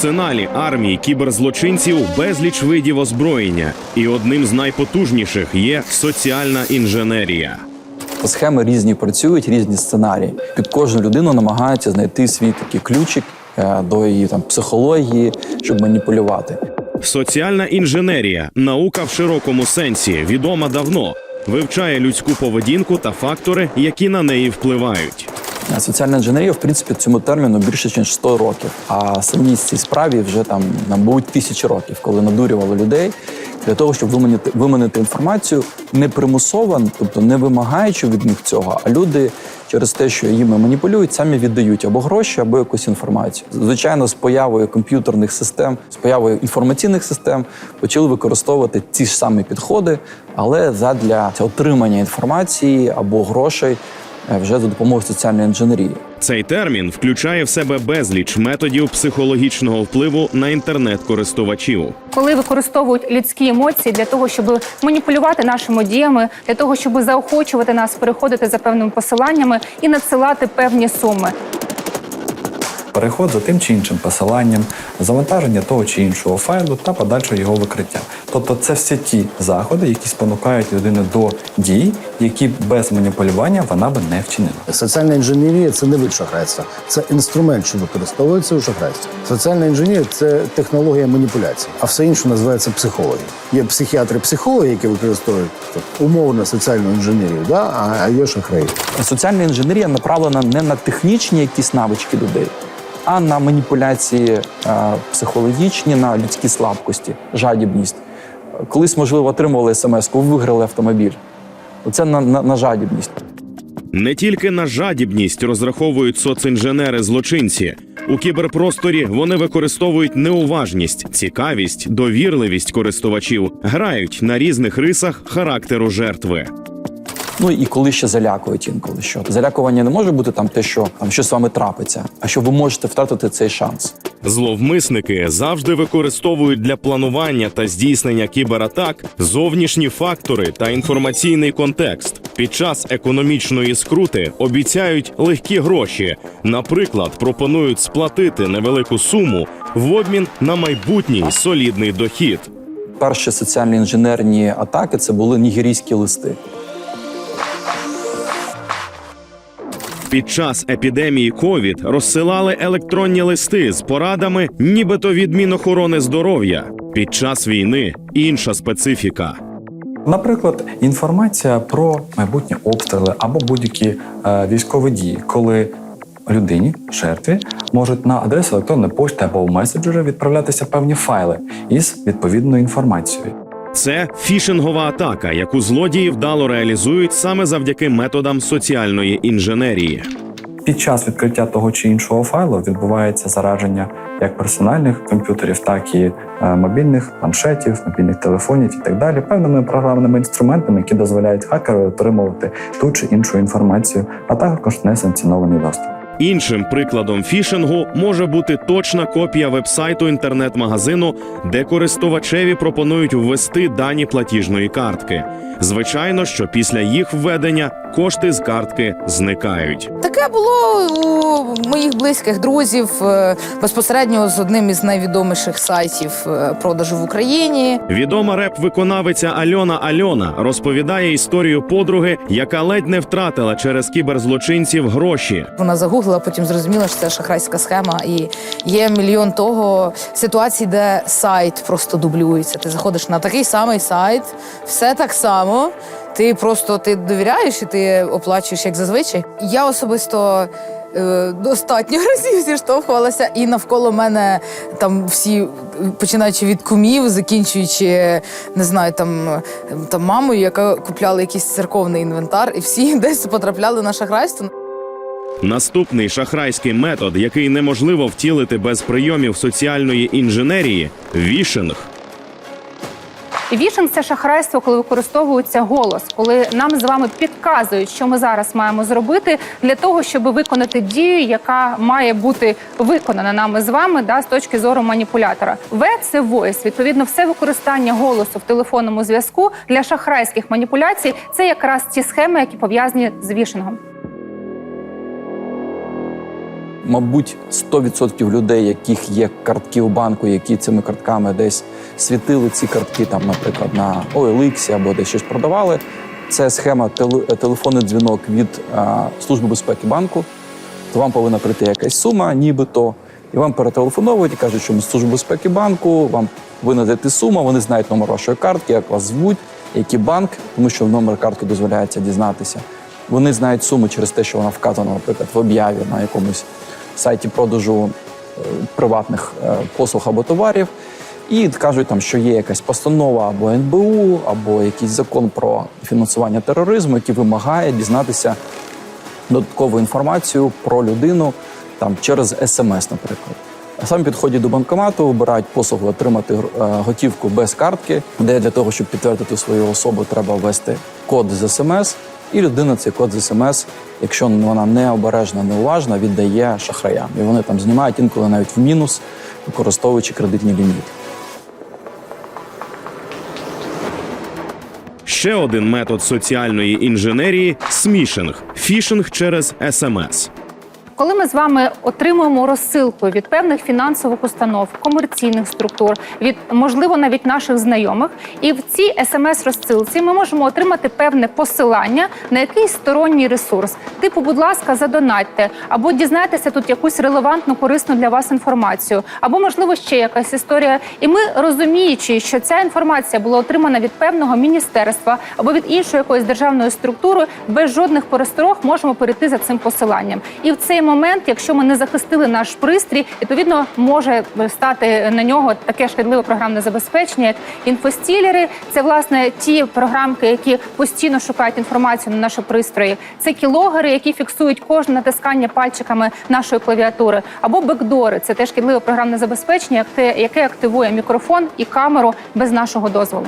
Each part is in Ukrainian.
Арсеналі армії кіберзлочинців безліч видів озброєння, і одним з найпотужніших є соціальна інженерія. Схеми різні працюють, різні сценарії. Під кожну людину намагаються знайти свій такий ключик е, до її там психології, щоб маніпулювати. Соціальна інженерія, наука в широкому сенсі, відома давно, вивчає людську поведінку та фактори, які на неї впливають. Е, Соціальна інженерія, в принципі, цьому терміну більше ніж 100 років. А самій цій справі вже там, мабуть, тисячі років, коли надурювали людей для того, щоб виманити, виманити інформацію не примусово, тобто не вимагаючи від них цього, а люди через те, що їми маніпулюють, самі віддають або гроші, або якусь інформацію. Звичайно, з появою комп'ютерних систем, з появою інформаційних систем почали використовувати ті ж самі підходи, але задля отримання інформації або грошей вже за допомогою соціальної інженерії. Цей термін включає в себе безліч методів психологічного впливу на інтернет-користувачів. коли використовують людські емоції для того, щоб маніпулювати нашими діями, для того, щоб заохочувати нас переходити за певними посиланнями і надсилати певні суми. Переход за тим чи іншим посиланням, завантаження того чи іншого файлу та подальше його викриття. Тобто це все ті заходи, які спонукають людину до дій, які без маніпулювання вона би не вчинила. Соціальна інженерія це не вид шахрайства, це інструмент, що використовується у шахрайстві. Соціальна інженерія це технологія маніпуляції, а все інше називається психологія. Є психіатри-психологи, які використовують так, умовно соціальну інженерію, да? а- а є шахраї. Соціальна інженерія направлена не на технічні якісь навички людей, а на маніпуляції е, психологічні, на людські слабкості, жадібність. Колись, можливо, отримували смс-ку, виграли автомобіль. Оце на, на, на жадібність. Не тільки на жадібність розраховують соцінженери злочинці. У кіберпросторі вони використовують неуважність, цікавість, довірливість користувачів, грають на різних рисах характеру жертви. Ну і коли ще залякують інколи. Що залякування не може бути там те, що там щось з вами трапиться, а що ви можете втратити цей шанс. Зловмисники завжди використовують для планування та здійснення кібератак зовнішні фактори та інформаційний контекст. Під час економічної скрути обіцяють легкі гроші. Наприклад, пропонують сплатити невелику суму в обмін на майбутній солідний дохід. Перші соціальні інженерні атаки це були нігерійські листи. Під час епідемії ковід розсилали електронні листи з порадами, нібито від Мінохорони здоров'я. Під час війни інша специфіка. Наприклад, інформація про майбутні обстріли або будь-які е, військові дії, коли людині, жертві, можуть на адресу електронної пошти або в меседжери відправлятися певні файли із відповідною інформацією. Це фішингова атака, яку злодії вдало реалізують саме завдяки методам соціальної інженерії. Під час відкриття того чи іншого файлу відбувається зараження як персональних комп'ютерів, так і е, мобільних планшетів, мобільних телефонів і так далі, певними програмними інструментами, які дозволяють хакеру отримувати ту чи іншу інформацію, а також несанкціонований доступ. Іншим прикладом фішингу може бути точна копія вебсайту інтернет-магазину, де користувачеві пропонують ввести дані платіжної картки. Звичайно, що після їх введення кошти з картки зникають. Таке було у моїх близьких друзів е, безпосередньо з одним із найвідоміших сайтів е, продажу в Україні. Відома реп-виконавиця Альона Альона розповідає історію подруги, яка ледь не втратила через кіберзлочинців гроші. Вона загуглила, потім зрозуміла, що це шахрайська схема, і є мільйон того ситуацій, де сайт просто дублюється. Ти заходиш на такий самий сайт, все так само. Ти просто ти довіряєш і ти оплачуєш як зазвичай. Я особисто. е, Достатньо разів зіштовхувалася, і навколо мене там всі, починаючи від кумів, закінчуючи, не знаю, там, там мамою, яка купляла якийсь церковний інвентар, і всі десь потрапляли на шахрайство. Наступний шахрайський метод, який неможливо втілити без прийомів соціальної інженерії вішинг. Вішинг – це шахрайство, коли використовується голос, коли нам з вами підказують, що ми зараз маємо зробити для того, щоб виконати дію, яка має бути виконана нами з вами, да, з точки зору маніпулятора. В це voice. Відповідно, все використання голосу в телефонному зв'язку для шахрайських маніпуляцій це якраз ті схеми, які пов'язані з вішингом. Мабуть, 100% людей, яких є картки в банку, які цими картками десь світили ці картки, там, наприклад, на OLX або десь щось продавали. Це схема теле- телефонний дзвінок від а, Служби безпеки банку. То вам повинна прийти якась сума, нібито, і вам перетелефоновують і кажуть, що ми з Служби безпеки банку, вам повинна дати сума, вони знають номер вашої картки, як вас звуть, який банк, тому що номер картки дозволяється дізнатися. Вони знають суму через те, що вона вказана, наприклад, в об'яві на якомусь сайті продажу е, приватних е, послуг або товарів. І кажуть, там, що є якась постанова або НБУ, або якийсь закон про фінансування тероризму, який вимагає дізнатися додаткову інформацію про людину там через смс, наприклад. А саме підходять до банкомату, вибирають послугу отримати е, готівку без картки, де для того, щоб підтвердити свою особу, треба ввести код з смс, і людина цей код з смс, якщо вона необережна, неуважна, віддає шахраям. І вони там знімають інколи навіть в мінус, використовуючи кредитні ліміти. Ще один метод соціальної інженерії смішинг фішинг через смс. Коли ми з вами отримуємо розсилку від певних фінансових установ, комерційних структур, від можливо навіть наших знайомих, і в цій смс-розсилці ми можемо отримати певне посилання на якийсь сторонній ресурс, типу, будь ласка, задонатьте, або дізнайтеся тут якусь релевантну, корисну для вас інформацію, або можливо ще якась історія. І ми розуміючи, що ця інформація була отримана від певного міністерства або від іншої якоїсь державної структури, без жодних пересторог можемо перейти за цим посиланням. І в цей момент, якщо ми не захистили наш пристрій, відповідно може стати на нього таке шкідливе програмне забезпечення, як інфостілери. Це власне ті програмки, які постійно шукають інформацію на наші пристрої. Це кілогери, які фіксують кожне натискання пальчиками нашої клавіатури, або бекдори. Це теж шкідливе програмне забезпечення, яке активує мікрофон і камеру без нашого дозволу.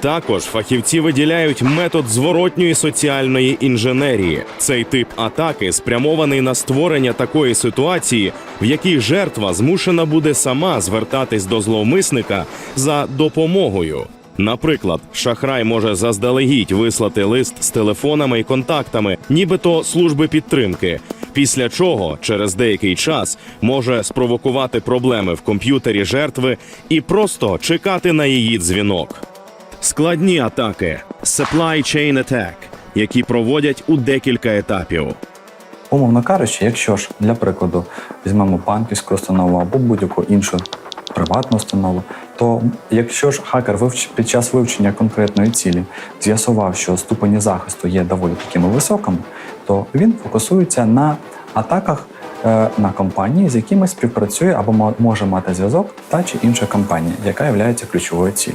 Також фахівці виділяють метод зворотньої соціальної інженерії. Цей тип атаки спрямований на створення такої ситуації, в якій жертва змушена буде сама звертатись до зловмисника за допомогою. Наприклад, шахрай може заздалегідь вислати лист з телефонами і контактами, нібито служби підтримки. Після чого через деякий час може спровокувати проблеми в комп'ютері жертви і просто чекати на її дзвінок. Складні атаки supply chain attack, які проводять у декілька етапів. Умовно кажучи, якщо ж для прикладу візьмемо банківську установу або будь-яку іншу приватну установу, то якщо ж хакер вивч... під час вивчення конкретної цілі з'ясував, що ступені захисту є доволі такими високими, то він фокусується на атаках е, на компанії, з якими співпрацює або мо- може мати зв'язок та чи інша компанія, яка є ключовою ціллю.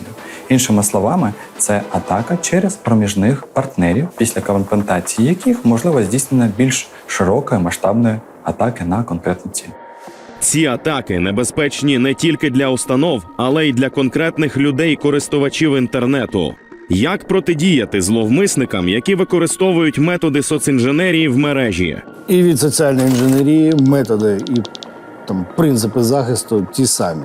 Іншими словами, це атака через проміжних партнерів, після комплектації яких можливо здійснення більш широкої масштабної атаки на конкретну ціль. Ці атаки небезпечні не тільки для установ, але й для конкретних людей-користувачів інтернету. Як протидіяти зловмисникам, які використовують методи соцінженерії в мережі? І від соціальної інженерії методи і там принципи захисту ті самі.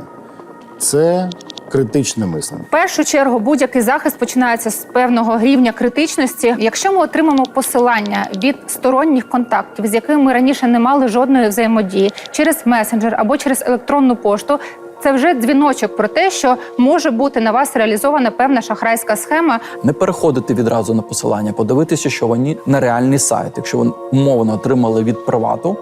Це критичне мислення. В першу чергу будь-який захист починається з певного рівня критичності. Якщо ми отримаємо посилання від сторонніх контактів, з якими ми раніше не мали жодної взаємодії, через месенджер або через електронну пошту. Це вже дзвіночок про те, що може бути на вас реалізована певна шахрайська схема, Не переходити відразу на посилання, подивитися, що вони на реальний сайт. Якщо ви умовно отримали від привату,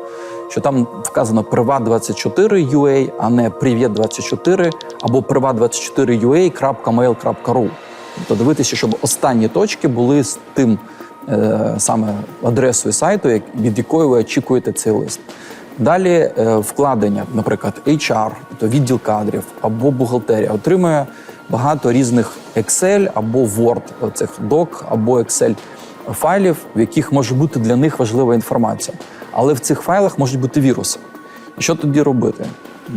що там вказано privat24.ua, а не privet24 або privat24ua.mail.ru. Тобто дивитися, щоб останні точки були з тим е, саме адресою сайту, від якої ви очікуєте цей лист. Далі е, вкладення, наприклад, HR, тобто відділ кадрів або бухгалтерія, отримує багато різних Excel або Word, цих док або Excel файлів, в яких може бути для них важлива інформація. Але в цих файлах можуть бути віруси. І що тоді робити?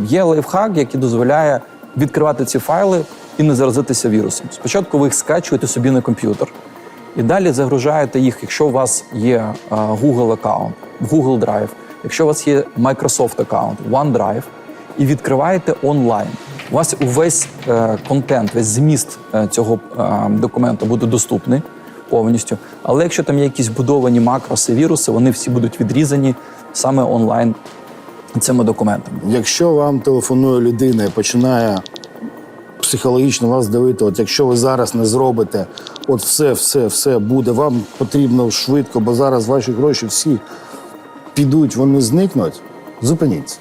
Є лайфхак, який дозволяє відкривати ці файли і не заразитися вірусом. Спочатку ви їх скачуєте собі на комп'ютер. І далі загружаєте їх, якщо у вас є Google аккаунт, Google Drive, якщо у вас є Microsoft аккаунт, OneDrive, і відкриваєте онлайн. У вас увесь е, контент, весь зміст е, цього е, документу буде доступний повністю. Але якщо там є якісь будовані макроси, віруси, вони всі будуть відрізані саме онлайн цими документами. Якщо вам телефонує людина і починає психологічно вас давити, от якщо ви зараз не зробите, от все, все, все буде, вам потрібно швидко, бо зараз ваші гроші всі підуть, вони зникнуть. Зупиніться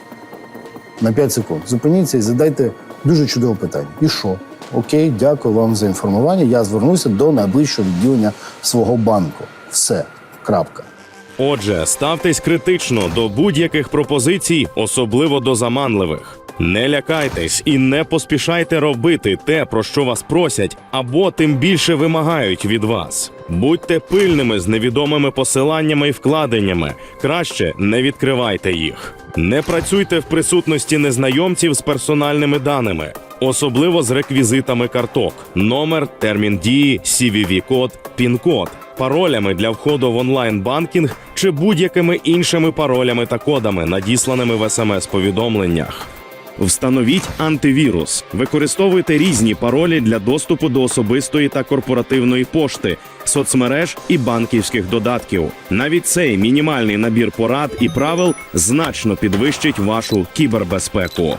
на 5 секунд. Зупиніться і задайте дуже чудове питання. І що? Окей, дякую вам за інформування. Я звернуся до найближчого відділення свого банку. Все. Крапка. Отже, ставтесь критично до будь-яких пропозицій, особливо до заманливих. Не лякайтесь і не поспішайте робити те, про що вас просять, або тим більше вимагають від вас. Будьте пильними з невідомими посиланнями і вкладеннями. Краще не відкривайте їх. Не працюйте в присутності незнайомців з персональними даними, особливо з реквізитами карток: номер, термін дії, CVV-код, пін-код паролями для входу в онлайн-банкінг чи будь-якими іншими паролями та кодами, надісланими в смс-повідомленнях. Встановіть антивірус. Використовуйте різні паролі для доступу до особистої та корпоративної пошти, соцмереж і банківських додатків. Навіть цей мінімальний набір порад і правил значно підвищить вашу кібербезпеку.